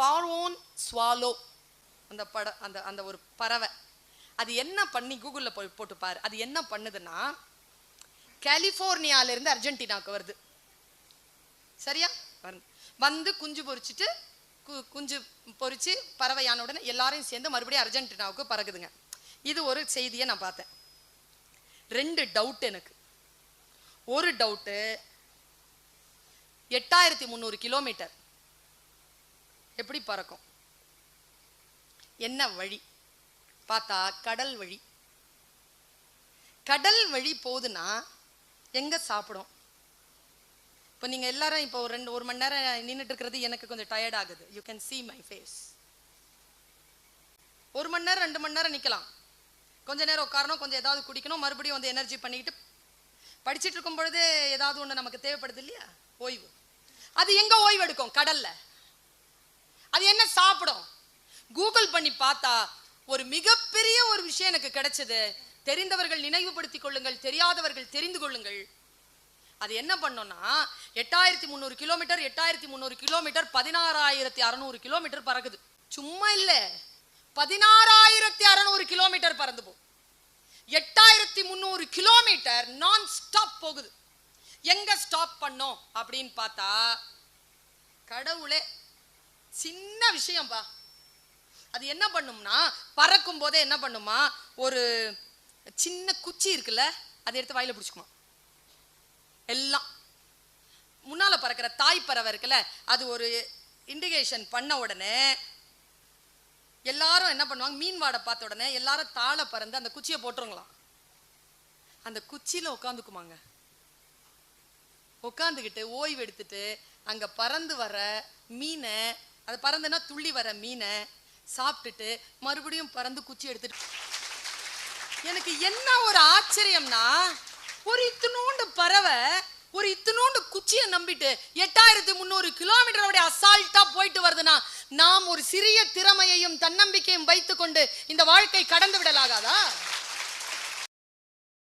பார்வோன் ஸ்வாலோ. அந்த பட அந்த அந்த ஒரு பறவை. அது என்ன பண்ணி கூகுளில் போய் போட்டு பாரு அது என்ன பண்ணுதுன்னா கலிஃபோர்னியாவிலேருந்து அர்ஜென்டினாவுக்கு வருது. சரியா? வந்து குஞ்சு பொரிச்சிட்டு கு குஞ்சு பொரிச்சு பறவையான உடனே எல்லாரையும் சேர்ந்து மறுபடியும் அர்ஜென்டினாவுக்கு பறகுதுங்க இது ஒரு செய்தியை நான் பார்த்தேன். ரெண்டு டவுட் எனக்கு. ஒரு டவுட்டு எட்டாயிரத்தி முந்நூறு கிலோமீட்டர் எப்படி பறக்கும்? என்ன வழி? பார்த்தா கடல் வழி. கடல் வழி போகுதுன்னா எங்க சாப்பிடும்? இப்போ நீங்க எல்லாரும் இப்போ ஒரு ரெண்டு ஒரு மணி நேரம் நின்றுட்டு இருக்கிறது எனக்கு கொஞ்சம் டயர்ட் ஆகுது. You can see my face ஒரு மணி நேரம் ரெண்டு மணி நேரம் நிக்கலாம். கொஞ்ச நேரம் உட்காரணும் கொஞ்சம் ஏதாவது குடிக்கணும் மறுபடியும் வந்து எனர்ஜி பண்ணிக்கிட்டு படிச்சிட்டு இருக்கும் பொழுது ஏதாவது ஒண்ணு நமக்கு தேவைப்படுது இல்லையா? ஓய்வு. அது எங்க ஓய்வு எடுக்கும்? கடல்ல. அது என்ன சாப்பிடும்? கூகுள் பண்ணி பார்த்தா ஒரு மிகப்பெரிய ஒரு விஷயம் எனக்கு கிடைச்சது. தெரிந்தவர்கள் நினைவுபடுத்திக் கொள்ளுங்கள் தெரியாதவர்கள் தெரிந்து கொள்ளுங்கள். அது என்ன பண்ணோம்னா எட்டாயிரத்தி முந்நூறு கிலோமீட்டர் எட்டாயிரத்தி முந்நூறு கிலோமீட்டர் பதினாறாயிரத்தி அறநூறு கிலோமீட்டர் பறக்குது. சும்மா இல்லை. பதினாறாயிரத்தி அறநூறு கிலோமீட்டர் பறந்து போகும் எட்டாயிரத்தி முந்நூறு கிலோமீட்டர் நான் ஸ்டாப் போகுது. எங்க ஸ்டாப் பண்ணோம் அப்படின்னு பார்த்தா கடவுளே சின்ன விஷயம்பா அது என்ன பண்ணும்னா பறக்கும் போதே என்ன பண்ணுமா ஒரு சின்ன குச்சி இருக்குல்ல அதை எடுத்து வாயில பிடிச்சிக்குமா. எல்லாம். முன்னால பறக்கிற தாய் பறவை இருக்குல்ல அது ஒரு இண்டிகேஷன் பண்ண உடனே எல்லாரும் என்ன பண்ணுவாங்க மீன் வாடை பார்த்த உடனே எல்லாரும் தாழ பறந்து அந்த குச்சியை போட்டுருங்களாம். அந்த குச்சியில உட்காந்துக்குமாங்க உட்காந்துக்கிட்டு ஓய்வு எடுத்துட்டு அங்க பறந்து வர மீனை அது பறந்துன்னா துள்ளி வர மீனை சாப்பிட்டுட்டு மறுபடியும் பறந்து குச்சி எடுத்துட்டு எனக்கு என்ன ஒரு ஆச்சரியம்னா ஒரு இத்தினோண்டு பறவை ஒரு இத்தினோண்டு குச்சியை நம்பிட்டு எட்டாயிரத்தி முந்நூறு கிலோமீட்டரோட அசால்ட்டா போயிட்டு வருதுன்னா நாம் ஒரு சிறிய திறமையையும் தன்னம்பிக்கையும் வைத்துக்கொண்டு இந்த வாழ்க்கை கடந்து விடலாகாதா?